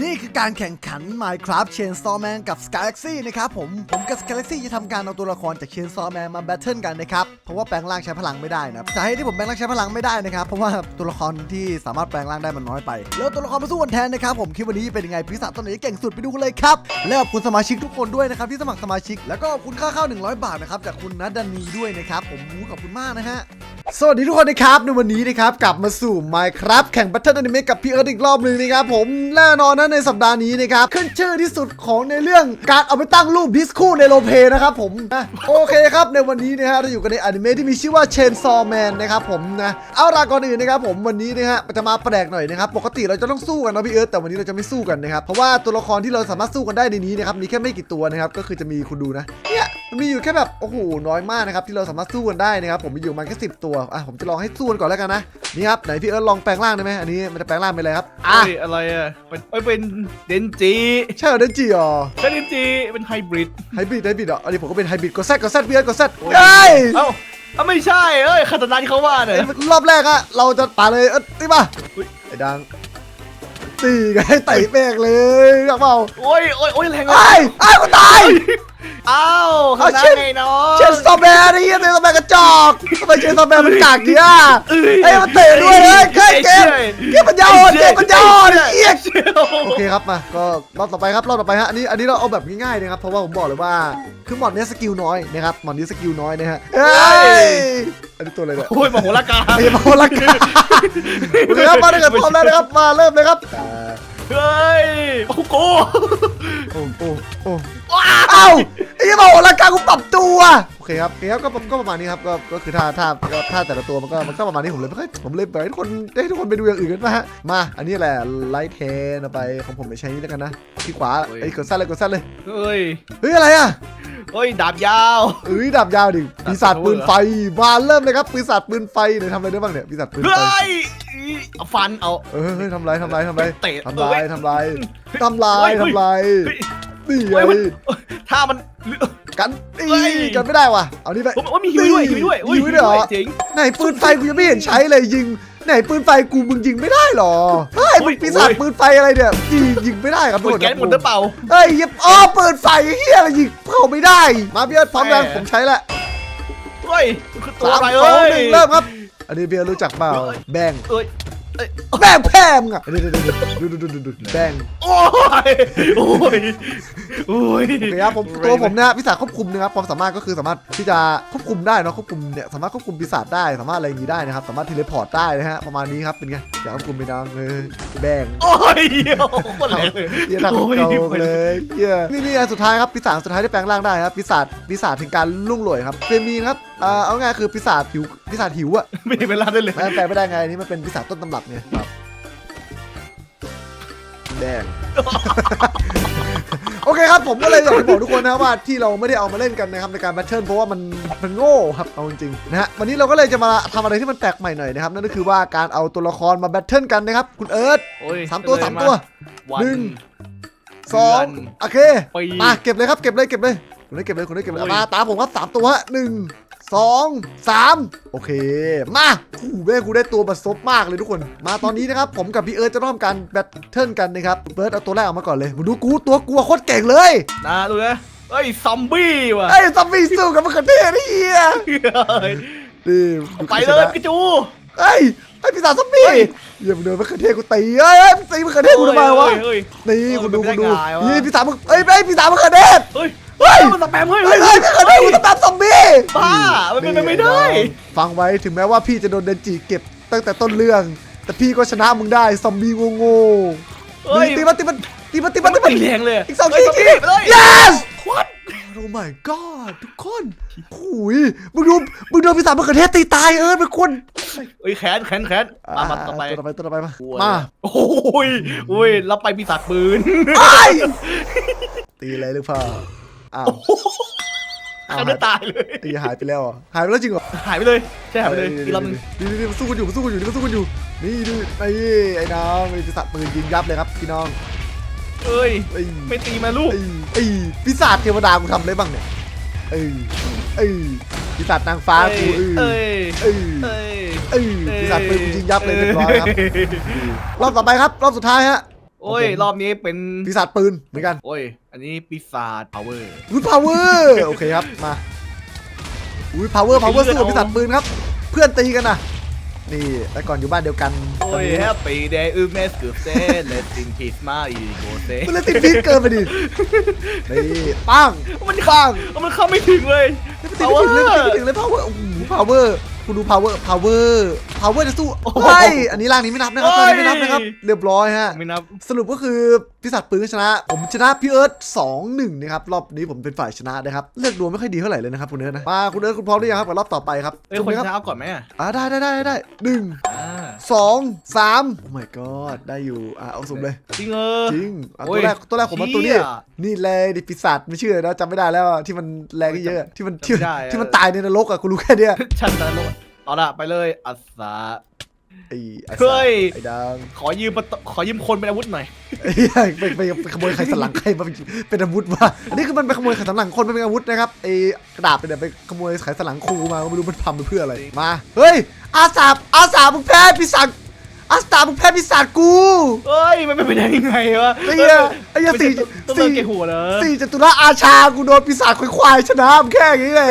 นี่คือการแข่งขัน Minecraft Chainsaw Man กับ Galaxy นะครับผม ผมกับ Galaxy จะทำการเอาตัวละครจาก Chainsaw Man มาแบทเทิลกันนะครับ เพราะว่าแปลงร่างใช้พลังไม่ได้นะสาเหตุที่ผมแปลงร่างใช้พลังไม่ได้นะครับ เพราะว่าตัวละครที่สามารถแปลงร่างได้มันน้อยไป แล้วตัวละครมาสู้กันแทนนะครับผมคลิปวันนี้เป็นยังไงปีศาจตัวไหนเก่งสุดไปดูกันเลยครับ และขอบคุณสมาชิกทุกคนด้วยนะครับที่สมัครสมาชิก แล้วก็ขอบคุณค่าเข้า100 บาทนะครับจากคุณนัดดันนีด้วยนะครับผมขอบคุณมากนะฮะ สวัสดีทุกคนนะครับในวันนี้นะครับกลับมาสู่ Minecraft แข่ง Battle Anime กับพี่เอิร์ธอีกรอบหนึ่งนะครับผมแน่นอนนะในสัปดาห์นี้นะครับขึ้นชื่อที่สุดของในเรื่องการเอาไปตั้งรูปดิสคู่ในโลเพนะครับผมนะโอเคครับในวันนี้นะฮะเราอยู่กันในอนิเมะที่มีชื่อว่า Chainsaw Man นะครับผมนะเอาละก่อนอื่นนะครับผมวันนี้นะฮะจะมาแปลกหน่อยนะครับปกติเราจะต้องสู้กันนะพี่เอิร์ธแต่วันนี้เราจะไม่สู้กันนะครับเพราะว่าตัวละครที่เราสามารถสู้กันได้ในนี้นะครับมีแค่ไม่กี่ตัวนะครับก็คือจะมีคุณดูนะ มันมีอยู่แค่แบบโอ้โหน้อยมากนะครับที่เราสามารถสู้กันได้นะครับผมมีอยู่ประมาณแค่สิตัวอะผมจะลองให้สู้กันก่อนแล้วกันนะนี่ครับไหนพี่เอิร์ธลองแปลงร่างได้ไหมอันนี้มันจะแปลงร่างเป็นอะไรครับอะเฮ้ยอะไรอะเป็นเอ้ยเป็นเดนจิใช่เหรอเดนจิอ๋อใช่เดนจิเป็นไฮบริดไฮบริดไฮบริดเหรออันนี้ผมก็เป็นไฮบริดกดแซดกดแซดพี่เอิร์ธกดแซดโอ้ยเฮ้ยเอ้าเอ้าไม่ใช่เอ้ยคาตานาที่เขาว่าเนี่ยเอ้ยรอบแรกอะเราจะป่าเลยเออตีมาอุ๊ยไอ้ดังตีไงไต่แบกเลยครับเปล่าโอ้ยโอ้ยโอ้ยแรงไอ้ไอ้ายกูตาย อ้าวคาเอาตาเช่นไงเนาะเชนสตอแมนไอ้เหี้ยเชนสตอแมนกระจอกทำไมเชนสตอแมนมันกากเนี่ยไอ้ยมันเตะด้วยเฮ้ยเฮ้ยเกมเกมมันยาวอ่อนเกมมันยาวอ่อนไอ้เหี้ยเชี่ยโอเคครับมาก็รอบต่อไปครับรอบต่อไปฮะอันนี้อันนี้เราเอาแบบง่ายๆนะครับเพราะว่าผมบอกเลยว่าคือหมอดเนี้ยสกิลน้อยนะครับหมอดนี้สกิลน้อยนะฮะเฮ้ยอันนี้ตัวอะไรเนี่ยโอ้ยมโหฬารกาไอ้โมลักกาโอเคครับมาเลยกันพร้อมแล้วนะครับมาเริ่มเลยครับ เฮ้ยโอ้โหโอ้โอ้โอ้ว้าเอ้าไอ้โมลักกากูปรับตัวโอเคครับโอเคครับก็ก็ประมาณนี้ครับก็ก็คือท่าท่าก็ท่าแต่ละตัวมันก็มันก็ประมาณนี้ผมเลยไม่ค่อยผมเลยไปให้ทุกคนให้ทุกคนไปดูอย่างอื่นกันนะฮะมา อันนี้แหละไลท์เทนเอาไปของผมไปใช้นี่แล้วกันนะที่ขวาไอ้ยกดสั้นเลยกดสั้นเลยเฮ้ยเฮ้ยอะไรอะ เฮ้ยดาบยาว เอ้ยดาบยาวดิปีศาจปืนไฟมาเริ่มเลยครับปีศาจปืนไฟเนี่ยทำอะไรได้บ้างเนี่ยปีศาจปืนไฟเฮ้ยเอาฟันเอา เออเฮ้ยทำไรทำไรทำไรเตะทำลายเอ้ยทำลายทำลายเฮ้ยทำลายเฮ้ยนี่ไงเฮ้ยมันถ้ามันกันเฮ้นี่ยกันไม่ได้ว่ะเอานี่ไปผมว่ามีฮิวด้วยฮิวด้วยโอ้ฮิวด้วยเหรอจริงไหนปืนไฟกูยังไม่เห็นใช้เลยยิง ไหนปืนไฟกูมึงยิงไม่ได้หรอเฮ้ยโอ้มึยงปีศาจโอ้ยปืนไฟอะไรเนี่ยยิงยิงไม่ได้ครับหมดแก๊สหมดหรือเปล่าเฮ้ยยิบอ้อปืนไฟเฮียอะไรยิงเข้าไม่ได้ มาพี่เอิร์ธพร้อมยังแหมผมใช้ละเฮ้ยคือตัวสามอะไรสองเอ้ยหนึ่งเริ่มครับ อันนี้เบียร์รู้จักเปล่าเอ้ยแบงเอ้ยเอ้ย แบงแพมอะเดี๋ยวเดี๋ยวเดี๋ยวดูดูดูดูดูแบงโอ้ย โอ้ย โอ้ยโอเคครับผมตัวผมนะวิสาควบคุมนะครับความสามารถก็คือสามารถที่จะควบคุมได้เนอะควบคุมเนี่ยสามารถควบคุมปีศาจได้สามารถอะไรอย่างนี้ได้นะครับสามารถเทเลพอร์ตได้นะฮะประมาณนี้ครับเป็นไงอยากควบคุมไปดังเลยแบงโอ้ยโอ้โหโคตรแรงเลยเฮียทำโอ้ยเกาเลยเฮียนี่นี่อันสุดท้ายครับปีศาจสุดท้ายที่แปลงร่างได้ครับปีศาจปีศาจถึงการลุ่งรวยครับเฟรมีนครับ เอ่อเอาง่ายคือปีศาจหิวปีศาจหิวอะไม่ได้เวลาได้เลยมันแปลไม่ได้ไงอันนี่มันเป็นปีศาจต้นตำรับไงครับแดง โอเคครับผมก็เลยอยากจะบอกทุกคนนะครับว่าที่เราไม่ได้เอามาเล่นกันนะครับในการแบทเทิลเพราะว่ามันมันโง่ครับเอาจริงๆนะฮะวันนี้เราก็เลยจะมาทำอะไรที่มันแปลกใหม่หน่อยนะครับ นั่นก็คือว่าการเอาตัวละครมาแบทเทิลกันนะครับคุณเอิร์ธโอ้ยสามตัวสามตัววันหนึ่งสองเดือนโอเคปี มาเก็บเลยครับเก็บเลยเก็บเลยคุณได้เก็บเลยคุณได้เก็บเลยโอ้ยมาตามผมครับสามตัวฮะหนึ่ง สองสามโอเค มาโอ้โหแม่กูได้ตัวบัดซบมากเลยทุกคน มาตอนนี้นะครับ ผมกับพี่เอิร์ธจะเริ่มการแบทเทิลกันนะครับเบิร์ดเอาตัวแรกออกมาก่อนเลยมาดูกูตัวกูอะโคตรเก่งเลยนะดูนะเฮ้ยซอมบี้ว่ะไอ้ซอมบี้สู้กับมะเขือเทศนี่เฮียเฮ้ยนี่ไปเลยกระจูเฮ้ยไอ้ปีศาจซอมบี้เฮ้ยเยี่ยมงเดินมะเขือเทศกูตีเอ้ยเอ้ยมึงตีมะเขือเทศกูทำไมวะเฮ้ย นี่เออคุณดูมัคุนณดูไม่ได้ไงวะ นี่ปีศาจมึงเอ้ยไอ้ยปีศาจมะเขือเทศเฮ้ย เฮ้ยมันสแปมเฮ้ยเฮ้ยเฮ้ยมะเขือเทศกูจะตามซอมบี้บ้ามันเป็นไปไม่ได้ ฟังไว้ถึงแม้ว่าพี่จะโดนเดนจิเก็บตั้งแต่ต้นเรื่อง แต่พี่ก็ชนะมึงได้ซอมบี้โง่ๆเฮ้ย ตีมันตีมันตีมันตีมันตีมัมันนแรงเลยอีกสองเฮ้ทียทีไปเลย yes What โอ้ my god ทุกคนหุยมึงดูมึงโดนปีศาจมะเขือเทศตีตายเออเป็นคนเฮ้ยแขนแขนแขนมามาต่อไปตัวต่อไปตัวต่อไปมาโอ้ยมาโอ้ยโอ้ยรับไปปีศาจปืน ไอ้ยตีเลยหรือเปล่า อ้าวอ้าวเขาได้ตายเลยตีหายไปแล้วเหรอหายไปแล้วจริงเหรอหายไปเลยใช่หายไปเลยอีกรอบนึงนี่นี่นี่มันสู้กันอยู่มันสู้กันอยู่นี่มันสู้กันอยู่ นี่นี่ไอ้ไอ้น้องไอ้ปีศาจปืนยิงยับเลยครับพี่น้องเอ้ยไอ้ไม่ตีมาลูก ไอ้ไอ้ปีศาจเทวดากูทำอะไรบ้างเนี่ยเอ้ยเอ้ยปีศาจนางฟ้ากูเอ้ยเอ้ยเอ้ยเอ้ยเอ้ยปีศาจปืนกูยิงยับเลยเรียบร้อยครับ รอบต่อไปครับ รอบสุดท้ายฮะ โอ้ย รอบนี้เป็นปีศาจปืนเหมือนกัน โอ้ย อันนี้ปีศาจ power อุ้ย power โอเคครับ มา อุ้ย power power สู้กับปีศาจปืนครับ เพื่อนตีกันนะนี่แต่ก่อนอยู่บ้านเดียวกันโอ้ยแฮปปี้เดย์อืมเมสกูเซ่เลสตินพีสมาอีโกเซ่มันเลยติดพีคเกินไปดินี่ปังมันปังมันเข้าไม่ถึงเลยไม่ถึงเลยไม่ถึงเลย power โอ้โห power คุณดู power power power จะสู้เฮ้ยอันนี้ร่างนี้ไม่นับนะครับร่างนี้ไม่นับนะครับ เรียบร้อยฮะ ไม่นับ สรุปก็คือพิศาจปืนก็ชนะ ผมชนะพี่เอิร์ธสองหนึ่งนะครับรอบนี้ผมเป็นฝ่ายชนะนะครับ เลือกดวงไม่ค่อยดีเท่าไหร่เลยนะครับคุณเอิร์ธนะ มาคุณเอิร์ธคุณพร้อมหรือยังครับกับรอบต่อไปครับเอ้ยถูกคไหนมครับชนะเอาก่อนไหมอะอ่าได้ได้ได้ได้หนึ่งอ่า สองสามโอ้ my god ได้อยู่อ่าเอาสุ่มเลย จริงเออ จริงอะโอ้ตัวยแรกตัวแรกผมมาตัวนี้เชี่ยนี่เลยดิปีศาจไม่เชื่อนะจำไม่ได้แล้วอะที่มันแรงเยอะๆที่มันที่จำไม่ได้อะ ที่มันตายในนรกอะกูรู้แค่เนี้ยฉันตลกเอาละไปเลยอัสสา ไอ้ไอ้เฮ้ย ไอ้ดังขอยืมประตูขอยืมคนเป็นอาวุธหน่อย ไอ้เหี้ยไปไปไปขโมยไข่สันหลังใครมาเป็นเป็นอาวุธมาอันนี้คือมันไปขโมยไข่สันหลังคนมาเป็นอาวุธนะครับไอ้กระดาษไปเนี่ยไปขโมยไข่สันหลังครูมาก็ไม่รู้มันทำไปเพื่ออะไรมาเฮ้ยอาสาอาสามึงแพ้ปีศาจอาสามึงแพ้ปีศาจกู เอ้ย มันเป็นไปได้ยังไงวะไอ้เหี้ยไอ้เหี้ยไม่สี่ใช่ต้องสี่เลิกเกหัวเหรอสี่จตุรอาชากูโดนปีศาจควายๆชนะมึงแค่อย่างนี้แหละ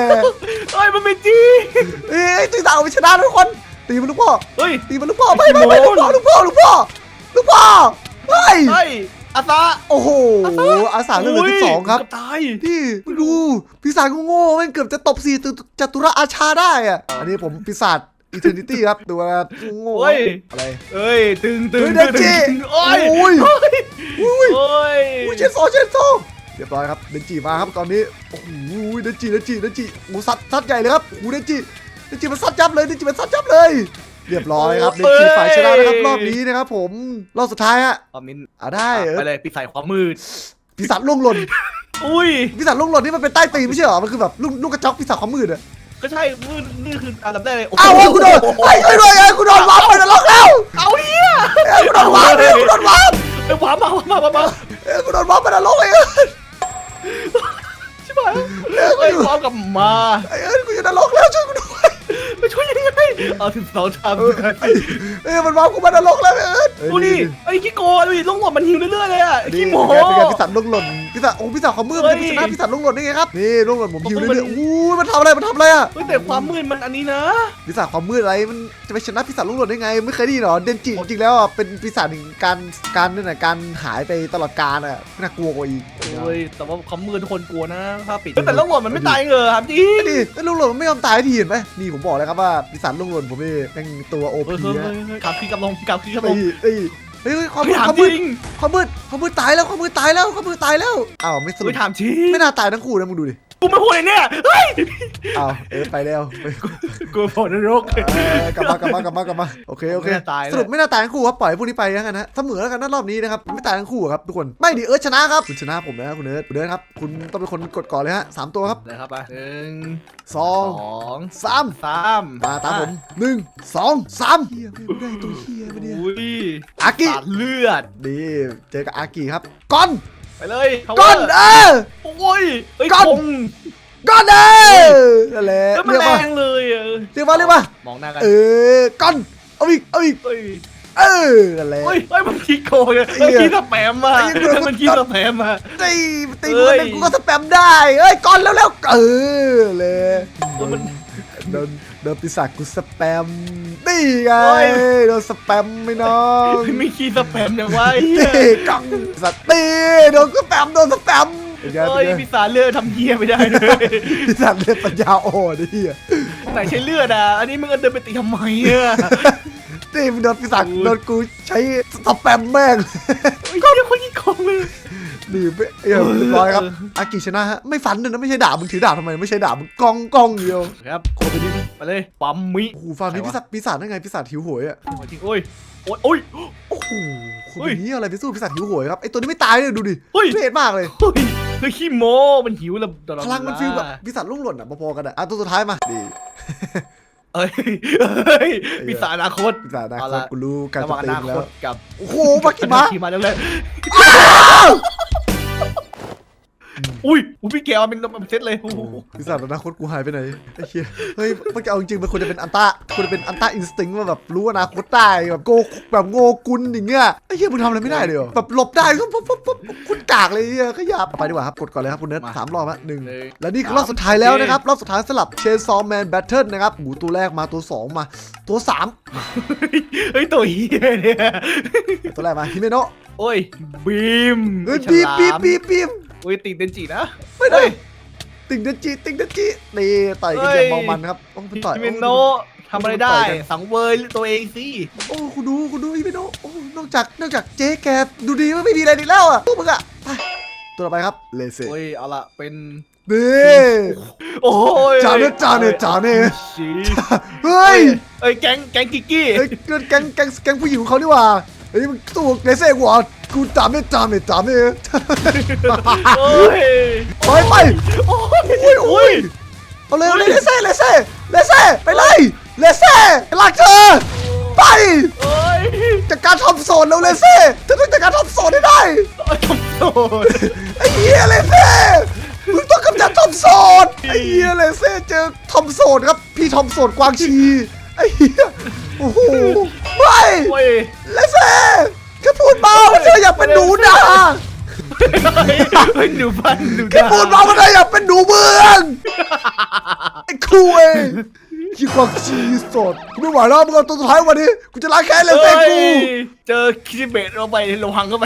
เอ้ย มันไม่จริง เอ้ยตีสาวไปชนะทุกคน ตีมันลูกพ่อเฮ้ย ตีมันลูกพ่อไม่ไม่ไม่ลูกพ่อลูกพ่อลูกพ่อลูกพ่อเฮ้ยเฮ้ยอาซาโอ้โหอาสาเรื่องที่สองครับเกืตายนี่มึงดูปีศาจโง่ๆแม่งเกือบจะตบสี่ตุจตุรอาชาได้อะอันนี้ผมปีศาจอีเทอร์นิตี้ครับตัวโง่เฮ้ยอะไรเอ้ยตึงตึงเฮ้ยตึเดงนจิตึงโอ้ยโอ้ยอุ้ยโอ้ยอุ้ยเชนโซเชนโซเรียบร้อยครับเดนจิมาครับตอนนี้โอ้โหเดนจิเดนจิเดนจิโอ้ซัดซัดใหญ่เลยครับโอ้โหเดนจิเด นจิมันซัดยับเลยเดนจิมันซัดยับเลย เรียบร้อยครับเดนจิฝ่ายชนะนะครับรอบนี้นะครับผมรอบสุดท้ายฮะตอนนี้อะได้เออไปเลยปีศาจความมืดปีศาจล่วงหล่นอุ้ยปีศาจล่วงหล่นนี่มันเป็นใต้ตีนไม่ใช่เหรอมันคือแบบลูกลูกกระจอกปีศาจความมืดอะก็ใช่มืดนี่คืออันดับแรกเลยโโหอ้าวเฮ้ยกูโดนไอ้ยช่วยด้วยไอ้ยกูโดนวาร์ปไปนรกแล้วเอาเฮียเอ้ยกูโดนวาร์ปเอ้ยกูโดนวาร์ปไอ้หวานมามามามาเอ้ยกูโดนวาร์ปไปนรกเอ้ยชิบหายเอ้ยพร้อมกับมาไอ้เอ้ยกูอยู่นรกแล้วช่วย เอาสิบสองชามเออเอ้ยมันวาร์ปกูมานรกแล้วเอ้ยดูดิไอ้ขี้โกงดูดิลงหลอดมันหิวเรื่อยๆเลยอะนี่ขี้โมเป็นไงเป็นไงปีศาจล่วงหล่น ปีศาจโอ้ปีศาจความมืดมันจะเฮ้ยชนะปีศาจล่วงหล่นได้ไงครับนี่ล่วงหล่นผมฮิวมันเรื่อยๆอู้ยมันทำอะไรมันทำอะไรอะเฮ้ยแต่ความมืดมันอันนี้นะปีศาจความมืดอะไรมันจะไปชนะปีศาจล่วงหล่นได้ไง ไม่เคยได้ยินหรอเดนจิจริงๆแล้วอะเป็นปีศาจแห่งการการนั่นน่ะการหายไปตลอดกาลอะน่ากลัวกว่าอีกโอ้ยแต่ว่าความมืดทุกคนกลัวนะถ้าปิดแต่ลงหลอดมันไม่ตายเหรอครับจริงนี่แล้วลุงหล่นมันไม่ยอมตายทีเห็นไหมนี่ผมบอกแล้วครับว่าปีศาจลุงหล่นผมนี่แม่งตัวโอเฮ้ยพีเฮ้ยฮะเฮ้ยกลับขึ้นกลับลงกลับขึ้นกลับลตีงตี เฮ้ยความมืไม่ดถามความจมืดริงความมืดความมืดตายแล้วความมืดตายแล้วความมืดตายแล้วอ้าวไม่สรุไม่ปถามจริงไม่น่าตายทั้งคู่นะมึงดูดิ กูไม่พูดเลยเนี่ยเฮ้ยอ้าวเออไปแล้วไปกูโผล่นรก เออกลับมากลับมากลับมากลับมาโอเคโอเคไม่น่าตายเลย สรุปไม่น่าตายทั้งคู่ครับปล่อยพวกนี้ไปแล้วกันนะเสมอแล้วกันนะรอบนี้นะครับไม่ตายทั้งคู่ครับทุกคนไม่ดิเอิร์ธชนะครับคุณชนะผมนะคุณเอิร์ธคุณเอิร์ธครับคุณต้องเป็นคนกดก่อนเลยฮะสามตัวครับเลยครับไปหนึ่งสองสองสามสามมาตามผมหนึ่งสองสามเฮียไม่ได้ตัวเฮียมาเนี่ยอุ้ยอากิสาดเลือด ดีเจอกับอากิครับก้อน ไปเลยก้อนเออ โอ้ยเอ้ยก้อนคงก้อนเออนั่นแหละแล้วมันเรียกแรว่างเลยเออเรียกว่าเรียกว่ามองหน้ากันเออก้อนเอาอีกเอาอีกเอ้ยเออนั่นแหละเฮ้ยเฮ้ยมันขี้โกงเลยไอ้มันเหี้ยขี้สแปมมาไอ้เหี้ย มันขี้สแปมมา ตีตีเอ้มือยหนึ่งกูก็สแปมได้เอ้ยก้อนแล้วแล้วเออเลยมัน โดนโดนปีศาจกูสแปมนี่ไงโอ้ย โดนสแปมไม่น้องไม่ขี้สแปมอย่างวะไอ้เหี้ตียกังสัตว์ตีโดนสแปมโดนสแปมเป็นไงเฮ้เป็ยนไงปีศาจเลือดทำเหี้ยไม่ได้เลยปีศาจเลือดปัญญาอ่อนไอ้เหี้ยไหนใช้เลือดอะ อันนี้มึงเอาเดินไปตีทำไมอะนี่มึงโดนปีศาจโอ้ยโดนกูใช้สแปมแม่งไอ้เหี้ยคนขี้โกงเลย นี่ไปเอ้ยเรียบร้อยครับอากิชนะฮะไม่ฟันเลยนะไม่ใช่ดาบมึงถือดาบทำไมไม่ใช่ดาบมึงกองกองเดียวครับโคตรไปดิไปเลยปั๊มมิโอ้โหฟาร์มนี้ปีศาจปีศาจได้ไงปีศาจหิวโหยอะจริงโอ้ยโอ้ยโอ้ยโอ้โหคนเฮ้ยนี้อะไรไปสู้ปีศาจหิวโหยครับไอตัวนี้ไม่ตายเลยดูดิเฮ้ยเละมากเลยเฮ้ยคือขี้โม้มันหิวแล้วตลอดพลังมันเวาฟีลแบบปีศาจลุ่งหล่นอะพอๆกันอะอะตัวสุดท้ายมาดีเอ้ยเฮ้ยปีศาจอนาคตปีศาจนะเอาคละนกูรู้การระหจะว่างอตีนาคแล้วตกับโอ้โหมากิมาขี่มาแล้วเลยด อุ้ยอุ้ยพี่แกวเป็นเป็นเซตเลยโอ้โหพิศาจอนาคตกูหายไปไหนไอ้เหี้ยเฮ้ยมันเอาจริงๆมันควรจะเป็นอันต้าควรจะเป็นอันต้าอินสติ้งว่าแบบรู้อนาคตได้แบบโกแบบโงกุลอย่างเงี้ยไอ้เหี้ยมึงทำอะไรไม่ได้เลยเหรอแบบหลบได้ก็ปุ๊บปุ๊บปุ๊บคุณกากเลยไอ้เหี้ยขยับไปดีกว่าครับกดก่อนเลยครับคุณเนิร์ดสามรอบฮะหนึ่งและนี่คือรอบสุดท้ายแล้วนะครับรอบสุดท้ายสลับเชนซอมแมนแบทเทิลนะครับหมูตัวแรกมาตัว2มาตัวเฮ้ยตัวเฮียเนี่ย3ตัวแรกมาฮิเมโนะโอ้ยบีมเฮ้ยบีบบีบบีบบีบโอ้ยติดเดนจินะไม่ได้ เฮ้ยติงเดนจิติงเดนจินี่ต่อยกันอย่างเมามันครับต้องไปต่อยฮิเมโนะทำอะไรได้สังเวยตัวเองสิ โอ้คุณดูคุณดูฮิเมโนะโอ้นอกจากนอกจากเจ๊แกดูดีไม่มีอะไรอีกแล้วอะพวกมึงอะไปตัวต่อไปครับเลเซโอ้ยเอาละเป็นนี่โอ้ยจานเนจานเนจานเนชีเฮ้ยเอ้ยแก๊งแก๊งกิกกี้เฮ้ยเกินแก๊งแก๊งแก๊งผู้หญิงของเขาดีกว่าเฮ้ยมึงสู้เลเซ่กูเหรอ กูจามเนี่ยจามเนี่ยจามเนี่ยโอ้ยไปไปโอ้ยอุ้ยอุ้ยเอาเลยเอาเลยเลเซ่เลเซ่เลเซ่ไปเลยเลเซ่ลากเธอไปโอ้ยจัดการทอมโซนแล้วเลเซ่เธอต้องจัดการทอมโซนให้ได้ทำโทษไอ้เหี้ยเลเซ่มึงต้องกำจัดทอมโซนไอ้เหี้ยเลเซ่เจอทอมโซนครับพี่ทอมโซนกวางชีไอ้เหี้ยโอ้โหไม่โอ้ยเลเซ่ แค่พูดเบาเธออยากเป็นหนูนาเฮ้ยหนูพันหนูแค่พูดเบาเธออยากเป็นหนูเมืองไอ้คุยขี้กวางชีสดกูไม่ไหวแล้วมึงเอาตัวสุดท้ายวันนี้กูจะล้างแค้นเลเซ่กูเจอคิจิเบะเราไประวังเข้าไป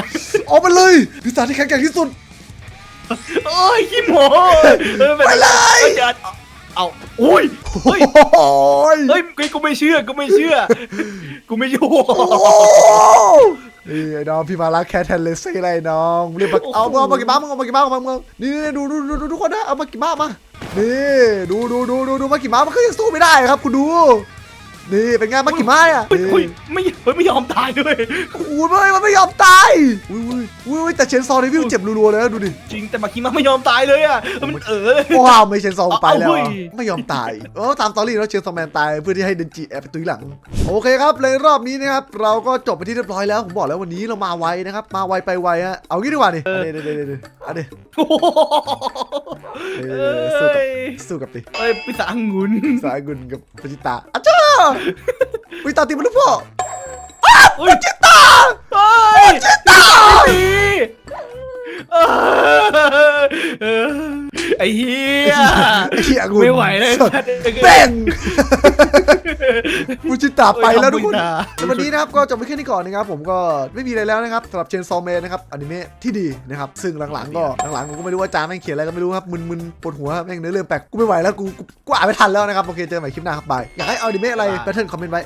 ออกมาเลยพิศาจที่แข็งแกร่งที่สุดเอ้ยขี้โมเออไปเลยเอาเอาอุ้ยเฮ้ยโอ้ยเฮ้ยกูกูไม่เชื่อกูไม่เชื่อ กูไม่อยู่โอ้ นี่ไอ้น้องพี่มาลักแค้นแทนเลสซ่ไรน้องเรียกมาเอาเอามากี่บ้ามึงเอามากี่บ้าเอามึงนี่นี่ดูดูดูดูทุกคนนะเอามากี่บ้ามานี่ดูดูดูดูดูมากี่บ้ามันก็ยังสู้ไม่ได้ครับคุณดู นี่เป็นไงมากี่ม้าอะเฮ้ยเฮ้ยไม่เฮ้ยไม่ยอมตายด้วยโอ้ยมันไม่ยอมตายอุ้ยอุ้ยอุ้ยแต่เชนซอในวิวเจ็บรัวๆเลยนะดูดิจริงแต่มาคิมาไม่ยอมตายเลยอะมันเออเลยว้าวไม่เชนซอไปแล้วเอาเว้อะยไม่ยอมตายเออตามสตอรี่แล้วเชนซอแมนตายเพื่อที่ให้เดนจิแอบไปตุยหลัง โอเคครับในรอบนี้นะครับเราก็จบไปที่เรียบร้อยแล้วผมบอกแล้ววันนี้เรามาไวนะครับมาไวไปไวฮะเอางี้ดีกว่านี่เดี๋ยวเดี๋ยวเดี๋ยวเดี๋ยวเอาดิโอ้โหเอเออสู้กับ้ยสู้กับดิเอ้ยปีศาจองุ่นสายกุนกับปจิตาอาจ้าปจิตาตีมันลูกพ่อเฮ้ยปจิตาเฮ้ยปจิตา ตีเออเออไอ้เหี้ยไอ้เหี้ยกุนไม่ไหวเลยแบ่งปจิตาไปแล้วทุกคนโอ้ยแต่วันนี้นะครับก็จบไปแค่นี้ก่อนนะครับผมก็ไม่มีอะไรแล้วนะครับสำหรับเชนซอแมนนะครับอนิเมะที่ดีนะครับซึ่งหลังๆก็หลังๆผมก็ไม่รู้ว่าจาแม่งเขียนอะไรก็ไม่รู้ครับมึนๆปวดหัวแม่งเนื้อเรื่องแปลกกูไม่ไหวแล้วกูกูกูอ่านไม่ทันแล้วนะครับโอเคเจอกันใหม่คลิปหน้าครับบายอยากให้เอาอนิเมะอะไรแพทเทิร์นคอมเมนต์ไว้